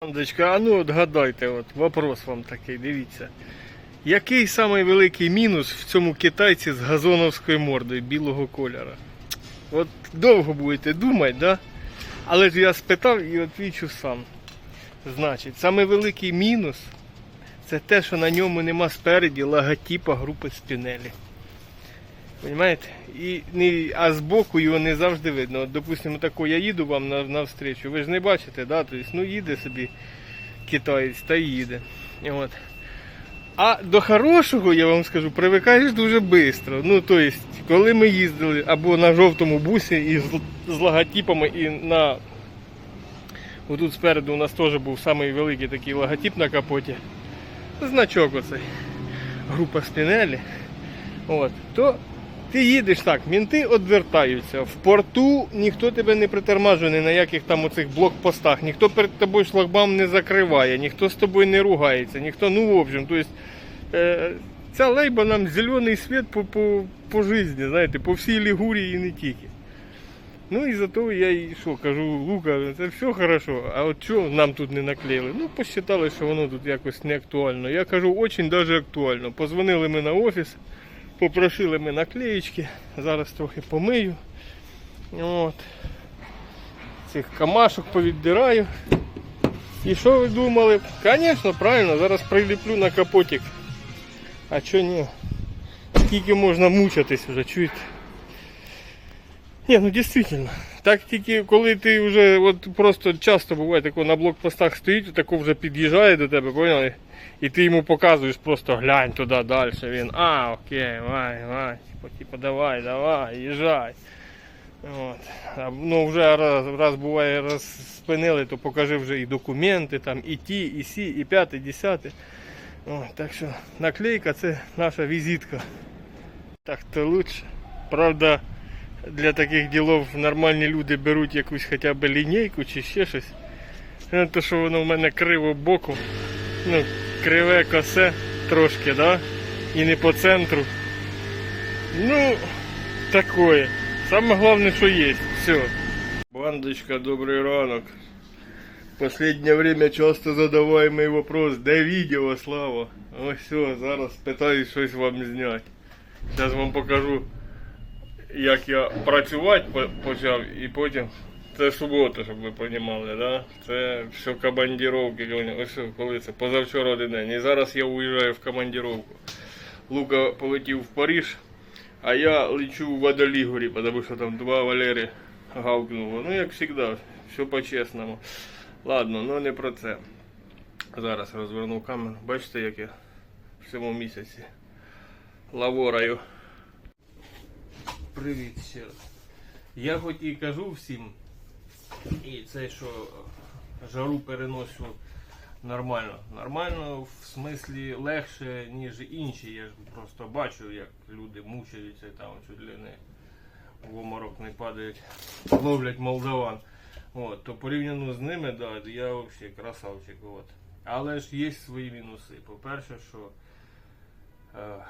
Андочка, а ну от гадайте, от вопрос вам такий, дивіться. Який самий великий мінус в цьому китайці з газоновською мордою білого кольора? От довго будете думати, да? Але ж я спитав і відповідаю сам. Значить, самий великий мінус це те, що на ньому нема спереді логотипа групи Спінелі. Понимаєте? І не, а збоку його не завжди видно. От, допустимо, тако я їду вам на, навстрічу, ви ж не бачите, да? тобто, ну їде собі китаєць та їде. От. А до хорошого, я вам скажу, привикаєш дуже швидко. Ну, тобто, коли ми їздили або на жовтому бусі і з, з логотипами, і на. Отут спереду у нас теж був самий великий такий логотип на капоті. Значок оцей. Група Спінелі. От, то ти їдеш так, мінти відвертаються. В порту ніхто тебе не притормажує ні на яких там оцих блокпостах, ніхто перед тобою шлагбаум не закриває, ніхто з тобою не ругається, ніхто, ну в общем, то есть, е, ця лейба нам зелений світ по, по, по житті, знаєте, по всій Лігурії і не тільки. Ну і зато я і що кажу, Лука, це все хорошо, а от що нам тут не наклеїли? Ну, посчитали, що воно тут якось не актуально. Я кажу, очень даже актуально. Позвонили ми на офіс, попросили ми наклеїчки, зараз трохи помию. От. Цих камашок повіддираю. І що ви думали? Звісно, правильно, зараз приліплю на капотик. А чого ні? Скільки можна мучитись вже, чуєте? Ні, ну дійсно. Так тільки коли ти вже от просто часто буває тако на блокпостах стоїть, тако вже під'їжджає до тебе, поняли? І ти йому показуєш просто глянь туди далі. Він, а, окей, давай, давай, типу, типу, давай, давай, їжджай. От. Ну вже раз, раз буває, раз спинили, то покажи вже і документи, там, і ті, і сі, і п'яте, і десяте. Так що наклейка це наша візитка. Так то лучше. Правда, для таких ділов нормальні люди беруть якусь хоча б лінійку чи ще щось. Е, То, що воно в мене криво боку. Ну, криве косе трошки, да? І не по центру. Ну, такое. Саме головне, що є. Все. Бандочка, добрий ранок. Последнее время часто задаваемый вопрос, де відео, Слава? Ось все, зараз питаю щось вам зняти. Зараз вам покажу, як я працювати почав і потім. Це субота, щоб ви розуміли, да? Це все командировки. Ось коли це позавчора один день. І зараз я уїжджаю в командировку. Лука полетів в Париж, а я лечу в Водолігорі, тому що там два Валери гавкнуло. Ну, як завжди, все по-чесному. Ладно, ну не про це. Зараз розверну камеру. Бачите, як я в цьому місяці лавораю. Привіт ще раз. Я хоч і кажу всім, і це що жару переношу нормально. Нормально в смислі легше, ніж інші. Я ж просто бачу, як люди мучаються там чуть ли не в оморок не падають, ловлять молдаван. От, то порівняно з ними, да, я взагалі красавчик. От. Але ж є свої мінуси. По-перше, що е,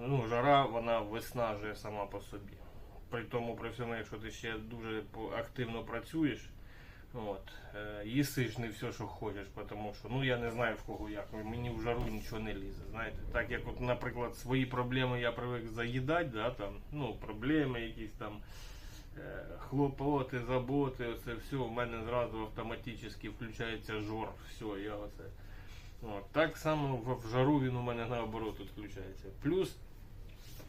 ну, жара вона виснажує сама по собі. При тому, при всьому, якщо ти ще дуже активно працюєш, от, е, їсиш не все, що хочеш, тому що ну я не знаю в кого як. Мені в жару нічого не лізе. Знаєте, так як, от, наприклад, свої проблеми я привик заїдати, да, там, ну, проблеми якісь там. Е, хлопоти, заботи, оце все у мене зразу автоматично включається жор. Все, я оце. От. Так само в, в жару він у мене наоборот відключається. Плюс,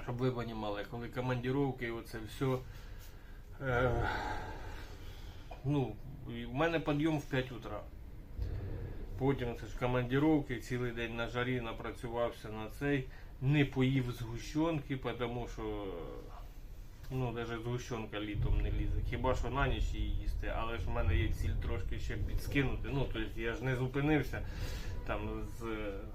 щоб ви розуміли, коли командировки, оце все. Е, ну, в мене підйом в 5 утра. Потім це ж командировки, цілий день на жарі напрацювався на цей, не поїв згущенки, тому що ну, навіть згущенка літом не лізе. Хіба що на ніч її їсти, але ж в мене є ціль трошки ще підскинути. Ну, тобто я ж не зупинився там з,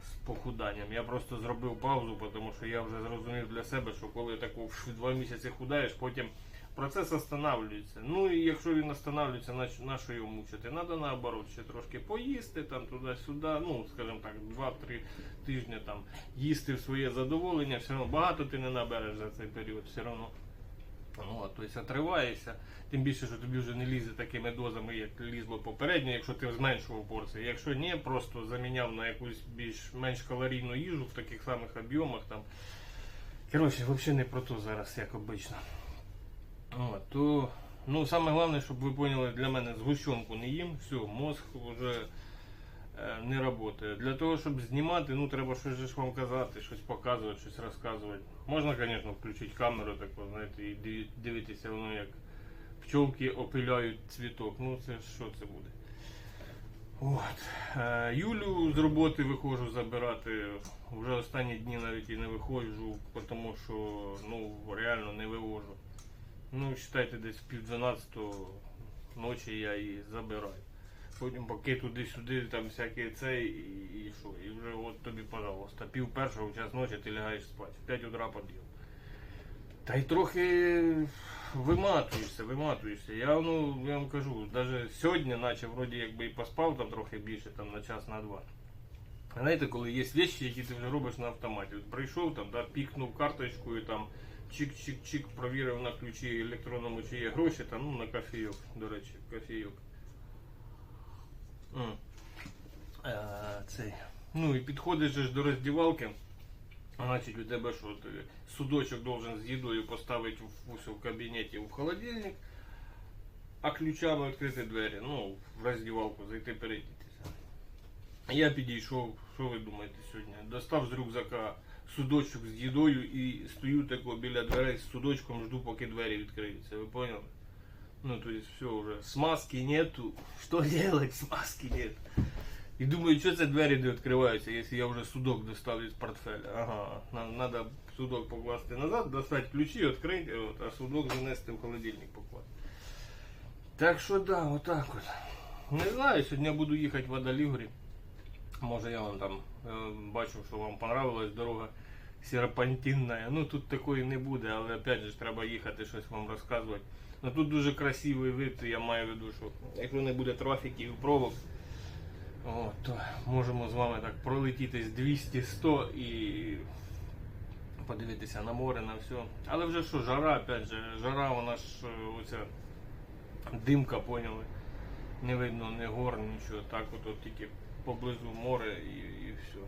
з похуданням. Я просто зробив паузу, тому що я вже зрозумів для себе, що коли таку два місяці худаєш, потім процес останавливається. Ну і якщо він останавливається, на, на що його мучити? Треба наоборот ще трошки поїсти, там туди-сюди, ну, скажімо так, 2-3 тижні там їсти в своє задоволення, все одно багато ти не набереш за цей період, все одно. Ну, а, тобто отриваєшся, тим більше, що тобі вже не лізе такими дозами, як лізло попередньо, якщо ти зменшував порції. Якщо ні, просто заміняв на якусь більш менш калорійну їжу в таких самих об'ємах. Там. Коротше, взагалі не про то зараз, як обично. От, то, ну, саме головне, щоб ви поняли, для мене згущенку не їм, все, мозг вже не працює. Для того, щоб знімати, ну треба щось же ж вам казати, щось показувати, щось розказувати. Можна, звісно, включити камеру, таку, знаєте, і дивитися, воно як пчолки опиляють цвіток. Ну це що це буде? От. Е, Юлю з роботи виходжу забирати. Вже останні дні навіть і не виходжу, тому що ну, реально не вивожу. Ну, вважайте, десь пів 12 ночі я її забираю. Потім поки туди-сюди, там всяке це і, і що. І вже от тобі, пожалуйста, пів першого час ночі ти лягаєш спати. В 5 утра підйом. Та й трохи виматуєшся, виматуєшся. Я ну я вам кажу, навіть сьогодні, наче вроді якби і поспав там трохи більше, там на час на два. Знаєте, коли є речі, які ти вже робиш на автоматі. От прийшов там, да, пікнув карточкою, там чик-чик-чик, провірив на ключі електронному, чи є гроші, там, ну, на кофійок, до речі, кофійок. Е, цей. Ну і підходиш ж до роздівалки. А Значить, у тебе що? Ти судочок должен з їдою поставити в, в кабінеті в холодильник, а ключами відкрити двері, ну, в роздівалку зайти перейдітися. Я підійшов, що ви думаєте сьогодні? Достав з рюкзака судочок з їдою і стою тако біля дверей з судочком, жду, поки двері відкриються. Ви поняли? Ну, то есть все уже. Смазки нету. Что делать? Смазки нет. І думаю, що це двері не відкриваються, якщо я вже судок достав із портфеля. Ага, треба судок покласти назад, достати ключі, відкрити, от, а судок занести в холодильник покласти. Так що да, отак от. Не знаю, сьогодні я буду їхати в Адалігорі. Може я вам там е, бачу, що вам понравилась дорога Серпантинна. Ну тут такої не буде, але опять же треба їхати щось вам розказувати. Ну тут дуже красивий вид, я маю в виду, що якщо не буде трафіків і пробок, о, то можемо з вами так пролетіти з 200-100 і подивитися на море, на все. Але вже що, жара, опять же, жара, вона ж е, оця димка, поняли. Не видно ні гор, нічого. Так от, от тільки поблизу море і, і все.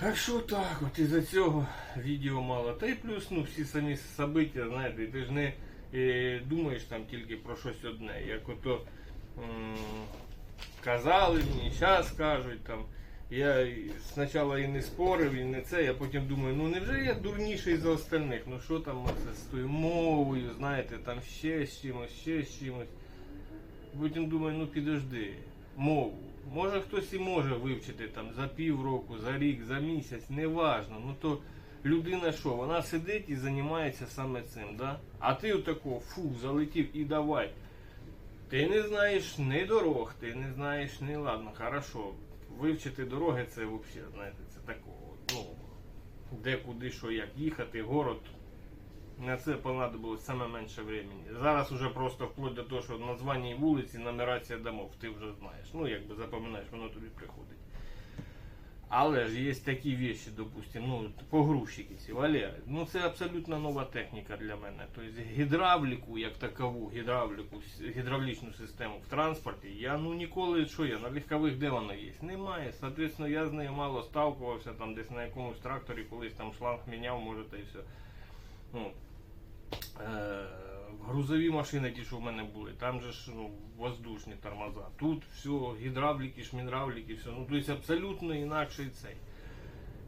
Так що так, от із-за цього відео мало. Та й плюс, ну, всі самі события, знаєте, ти ж не е, думаєш там тільки про щось одне. Як ото м, казали мені, зараз кажуть там. Я спочатку і не спорив, і не це, я потім думаю, ну невже я дурніший за остальних? Ну що там оце з тою мовою, знаєте, там ще з чимось, ще з чимось. Потім думаю, ну підожди, мову. Може хтось і може вивчити там за півроку, за рік, за місяць, неважно. Ну то людина що, вона сидить і займається саме цим, да? А ти отако, фу, залетів і давай. Ти не знаєш ні дорог, ти не знаєш ні ладно, хорошо. Вивчити дороги це взагалі, знаєте, це такого. Ну, де куди, що як їхати, город. На це понадобилось саме менше времени. Зараз уже просто вплоть до того, що названня вулиці, нумерація домов, ти вже знаєш. Ну, якби запам'ятаєш, воно тобі приходить. Але ж є такі вещи, допустим, ну, погрузчики ці, Валера. Ну це абсолютно нова техніка для мене. Тобто гідравліку, як такову, гідравліку, гідравлічну систему в транспорті, я ну ніколи, що я, на легкових де воно є? Немає. Соответственно, я з нею мало сталкувався, там десь на якомусь тракторі, колись там шланг міняв, може, та й все. Ну, е, грузові машини, ті, що в мене були, там же ж ну, воздушні тормоза. Тут все, гідравліки, шмідравліки, все. Ну, тобто абсолютно інакший цей.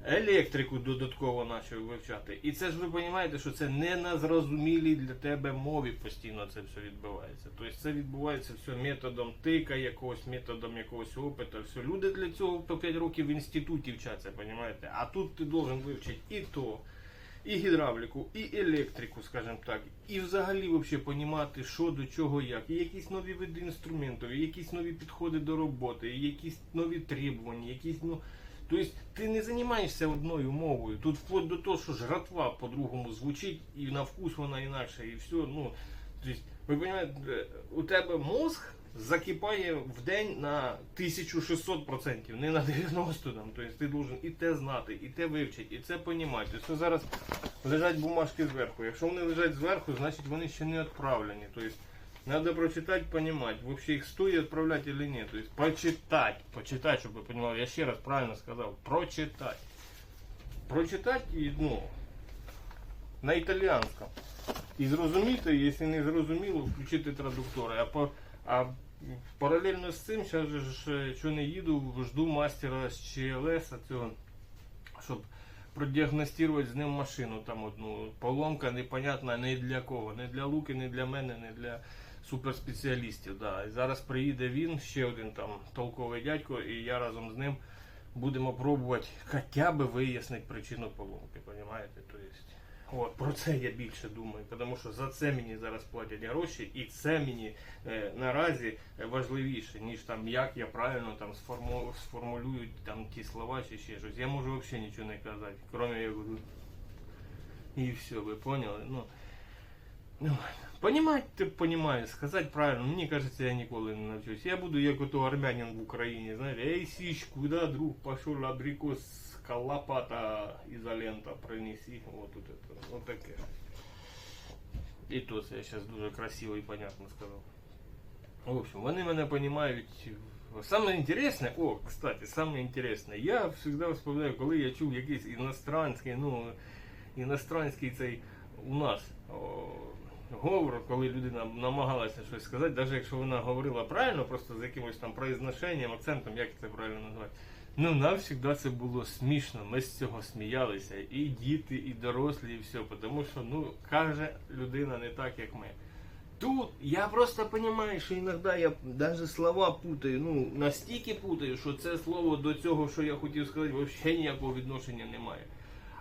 Електрику додатково почав вивчати. І це ж ви розумієте, що це не на зрозумілій для тебе мові постійно це все відбувається. Тобто це відбувається все методом тика, якогось методом якогось опиту. Все. Люди для цього по 5 років в інституті вчаться, розумієте? А тут ти должен вивчити і то, і гідравліку, і електрику, скажімо так, і взагалі вообще понімати, що до чого, як, і якісь нові види інструментів, і якісь нові підходи до роботи, і якісь нові требування, якісь ну. Тобто ти не займаєшся одною мовою. Тут вплоть до того, що жратва по-другому звучить, і на вкус вона інакша, і все. Ну, тобто, ви розумієте, у тебе мозг закипає в день на 1600%, не на 90 там. Тобто ти должен і те знати, і те вивчити, і це понімати. Тобто зараз лежать бумажки зверху. Якщо вони лежать зверху, значить вони ще не відправлені. Тобто Надо прочитать, понимать, вообще их стоит отправлять или нет. То есть почитать, почитать, чтобы вы понимали. Я ще раз правильно сказал, прочитать. Прочитать і, ну, на італіанському. І зрозуміти, якщо не зрозуміло, включити традуктори. А, по, а паралельно з цим, зараз ж, що не їду, жду мастера з ЧЛС, цього, щоб продіагностувати з ним машину. Там одну поломка непонятна не для кого. Не для Луки, не для мене, не для суперспеціалістів. Да. І зараз приїде він, ще один там толковий дядько, і я разом з ним будемо пробувати хоча б вияснити причину поломки. Понимаєте? То есть, От, про це я більше думаю, тому що за це мені зараз платять гроші, і це мені е, наразі важливіше, ніж там як я правильно там сформу, сформулюю там ті слова чи ще щось. Я можу взагалі нічого не казати, крім буду. І все, ви поняли? Ну, ну Понімати, ти понімаєш, сказати правильно, мені кажеться, я ніколи не навчусь. Я буду як ото армянин в Україні, знаєте, ей січ, куди друг пішов абрикос калапата ізолента принеси. Вот тут это, вот таке. І то я зараз дуже красиво і понятно сказав. В общем, вони мене розуміють. Саме інтересне, о, кстати, саме інтересне, я завжди вспоминаю, коли я чув якийсь іностранський, ну, іностранський цей у нас о, говор, коли людина намагалася щось сказати, навіть якщо вона говорила правильно, просто з якимось там произношенням, акцентом, як це правильно назвати. Ну, нам завжди це було смішно, ми з цього сміялися. І діти, і дорослі, і все. Тому що, ну, каже людина не так, як ми. Тут я просто розумію, що іноді я навіть слова путаю, ну, настільки путаю, що це слово до цього, що я хотів сказати, взагалі ніякого відношення немає.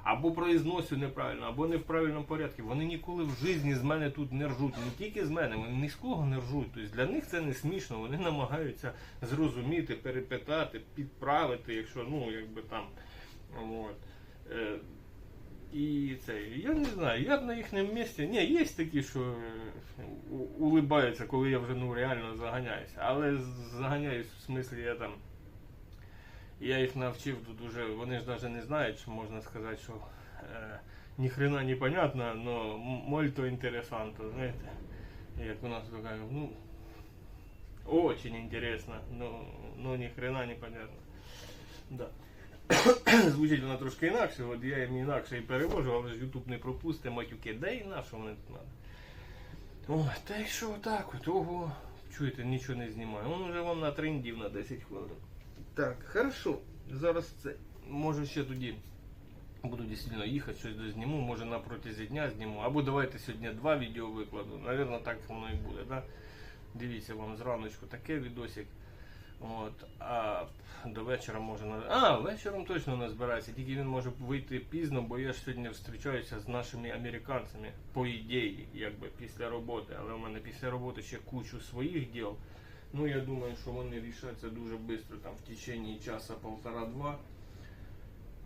Або произносю неправильно, або не в правильному порядку. Вони ніколи в житті з мене тут не ржуть. Не тільки з мене, вони ні з кого не ржуть. Тобто для них це не смішно. Вони намагаються зрозуміти, перепитати, підправити, якщо ну якби там. От. Е, і це, я не знаю, я б на їхньому місці. Ні, є такі, що е, улибаються, коли я вже ну реально заганяюся. Але заганяюсь в смислі я там. Я їх навчив тут уже, вони ж навіть не знають, можна сказати, що е, ні хрена не понятно, но мольто інтересанто, знаєте. Як у нас така, ну, очень интересно, но, но ни хрена не понятно. Да. Звучить вона трошки інакше, от я їм інакше і перевожу, але ж YouTube не пропусте матюки, де і на що вони тут надо. Ой, та й що так от, ого. Чуєте, нічого не знімаю. Он уже вам натрендів на 10 хвилин. Так, хорошо. Зараз це. Може ще тоді буду дійсно їхати, щось дозніму, може на протязі дня зніму. Або давайте сьогодні два відео викладу. Навірно, так воно і буде. Да? Дивіться вам зраночку таке відосик. От, а до вечора може на. А, вечором точно не збирається, тільки він може вийти пізно, бо я ж сьогодні зустрічаюся з нашими американцями, по ідеї, якби після роботи. Але в мене після роботи ще кучу своїх діл. Ну я думаю, що вони рішаться дуже швидко, там в течение часа полтора-два.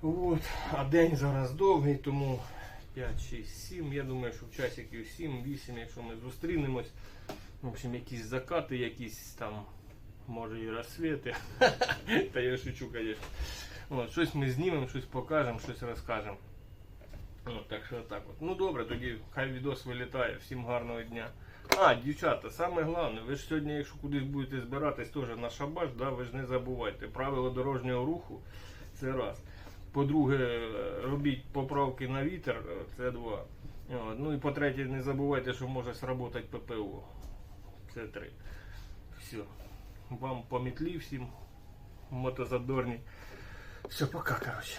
От. А день зараз довгий, тому 5, 6, 7. Я думаю, що в часиків 7-8, якщо ми зустрінемось. В общем, якісь закати, якісь там, може і розсвіти. Та я шучу, звісно. Щось ми знімемо, щось покажемо, щось розкажемо. От, так що так от. Ну добре, тоді хай відос вилітає. Всім гарного дня. А, дівчата, саме головне, ви ж сьогодні, якщо кудись будете збиратись теж на шабаш, да, ви ж не забувайте. Правила дорожнього руху це раз. По-друге, робіть поправки на вітер, це два. От, Ну і по-третє, не забувайте, що може сработати ППО. Це три. Все. Вам по метлі всім мотозадорні. Все, пока, короче.